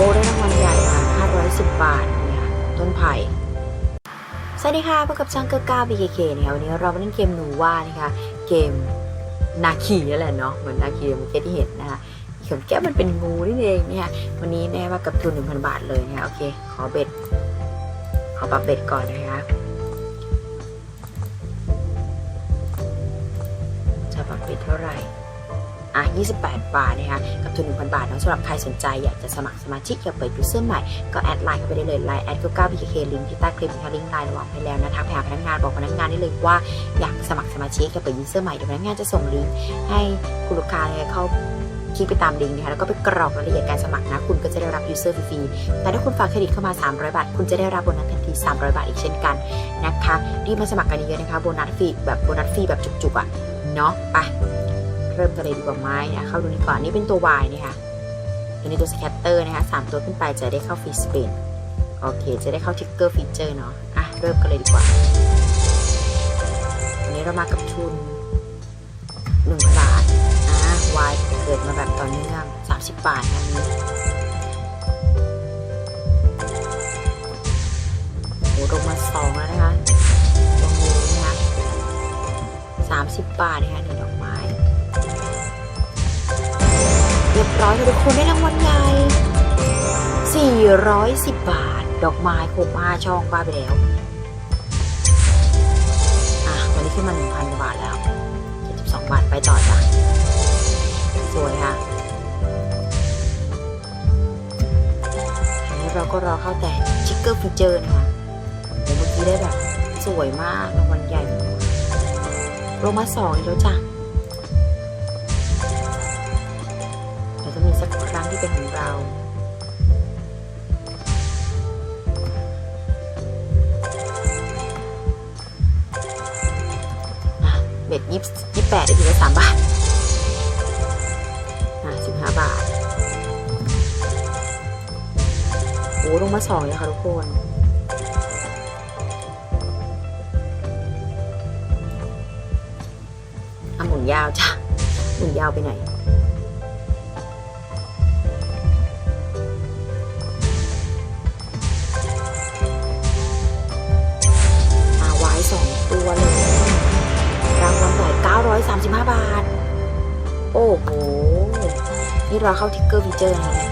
โอ้ได้รางวัลใหญ่ค่ะ 510 บาทเนี่ยต้นไผ่สวัสดีค่ะพบกับช่างเก้าเก้า BKK นะคะวันนี้เรามาเล่นเกมหนูว่านะคะเกมนาคีนั่นแหละเนาะเหมือนนาคีเมื่อกี้ที่เห็นนะคะเข็มแก้วมันเป็นงูนี่เองเนี่ยวันนี้แน่มากับทุน 1,000 บาทเลยนะคะโอเค ขอเบ็ด ขอปรับเบ็ดก่อนนะคะจะปรับเบ็ดเท่าไหร่ 28 บาทนะคะกับทุน 1,000 บาทนะสำหรับใครสนใจอยากจะสมัครสมาชิกอยากเปิดยูเซอร์ใหม่ก็แอดไลน์เข้าไปได้เลยไลน์แอดก็9 BKK ลิงก์ที่ใต้คลิปนะคะลิงก์ไลน์ระหว่างไปแล้วนะทักไปหาพนักงานบอกพนักงานได้เลยว่าอยากสมัครสมาชิกอยากเปิดยูเซอร์ใหม่เดี๋ยวพนักงานจะส่งลิงก์ให้คุณลูกค้าเข้าคลิกไปตามลิงก์นะคะแล้วก็ไปกรอกรายละเอียดการสมัครนะ คุณก็จะได้รับยูเซอร์ฟรีแต่ถ้าคุณฝากเครดิตเข้ามา 300 บาท คุณจะได้รับโบนัสทันที 300 บาทอีกเช่นกันนะคะรีบมาสมัครกันเยอะๆนะคะโบนัสฟรีแบบโบนัสฟรีแบบจุกๆอะเนาะไป เริ่มกันเลยดีกว่าไหมนะเข้าดูนี่ก่อนนี่เป็นตัว Y นะคะตัวนี้ตัวสแคตเตอร์นะคะสามตัวขึ้นไปจะได้เข้าฟรีสเปนโอเค จะได้เข้าทิกเกอร์ฟีเจอร์เนาะอะ เริ่มกันเลยดีกว่า วันนี้เรามากับทุนหนึ่งบาทอะ Y เกิดมาแบบต่อเนื่อง30บาทนะนี้โอ้ลงมาสองแล้วนะคะตรงนี้นะคะ30บาทนะคะนี่ รียบร้อยทุกคนได้รางวัลใหญ่ 410 บาท ดอกไม้โคบมาช่องป้าไปแล้ว อะวันนี้ขึ้นมา 1,000 บาทแล้ว 72 บาทไปต่อจ้ะ สวยค่ะแล้วเราก็รอเข้าแต่ชิคเกอร์ฟีเจอร์นะคะเมื่อกี้ได้แบบ สวยมากรางวัลใหญ่ลงมาสองอีกแล้วจ้ะ จะมีสักครั้งที่เป็นของเราเบ็ดยี่สิบแปดได้ทีละสามบาทสิบห้าบาท โอ้ลงมาสองเลยค่ะทุกคนอะหมุนยาวจ้ะหมุนยาวไปไหน นี่เราเข้าทิกเกอร์ฟีเจอร์นะคะเนี่ย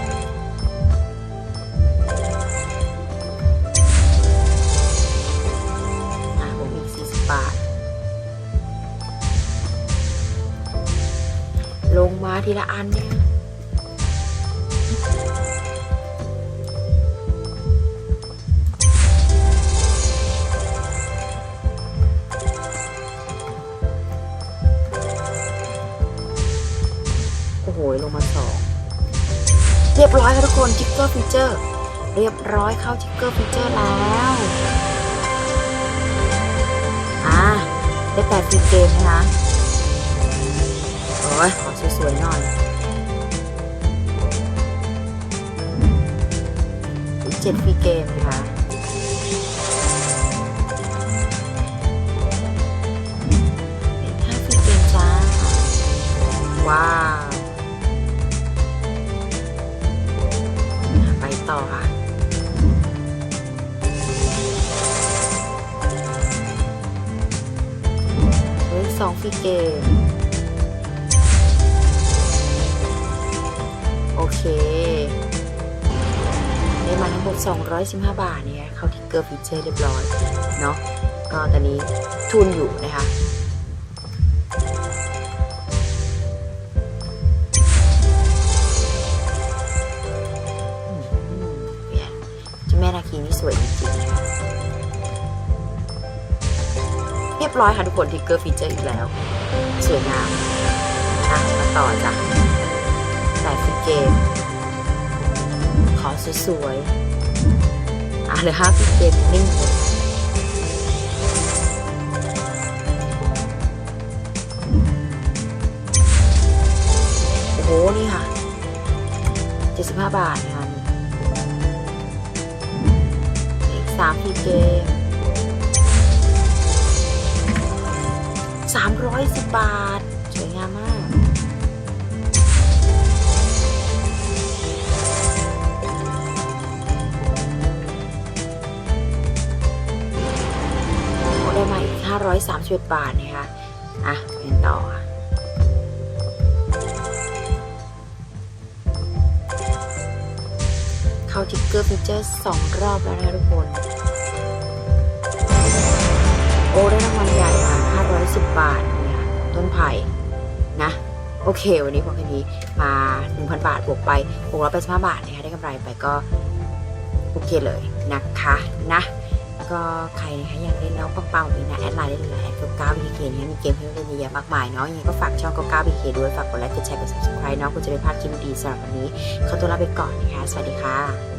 อะผมอีก40 บาท ลงมาทีละอันเนี่ยโอ้โหลงมา เรียบร้อยค่ะทุกคนทิกเกอร์ฟีเจอร์เรียบร้อยเข้าทิกเกอร์ฟีเจอร์แล้วอ่าได้แปดฟีเกมนะคะโอ้ยขอสวยๆหน่อยเจ็ดฟีเกมนะคะ ที่เกม โอเค ได้มาทั้งหมด 215 บาทเนี่ยเข้าที่เกอร์ฟีเจอร์เรียบร้อย เนาะก็ตอนนี้ทุนอยู่นะคะ เรียบร้อยค่ะทุกคนทิกเกอร์ฟีเจอร์อีกแล้ว สวยงามอะมาต่อจ้ะแต่ฟิเกม ขอสวยๆอะเลยห้าฟิเกมนิ่งโอ้โห นี่ค่ะ 75 บาทนะคะอีกสามฟีเกม 310 บาท สวยงามมาก ได้มาอีก531 บาทนะค่ะอะเห็นต่อเข้าทิกเกอร์ฟิเจอร์สองรอบแล้วนะทุกคน โอ้ได้ราง 510บาทเนี่ยต้นไผ่นะ โอเค วันนี้พอแค่นี้มา1,000บาทบวกไปบวกร้อยแปดสิบห้าบาทนะคะได้กำไรไปก็โอเคเลยนะคะนะก็ใครนะคะอยากเล่นแล้วปังๆแบบนี้นะแอดไลน์ได้เลยแอดเก้าบีเคเนะคะมีเกมให้เล่นเยอะแยะมากมายเนาะยังไงก็ฝากช่องเก้าบีเคด้วยฝากกดไลค์กดแชร์กด subscribe เนาะคุณจะได้พลาดคลิปดีสำหรับวันนี้ขอตัวลาไปก่อนนะคะสวัสดีค่ะ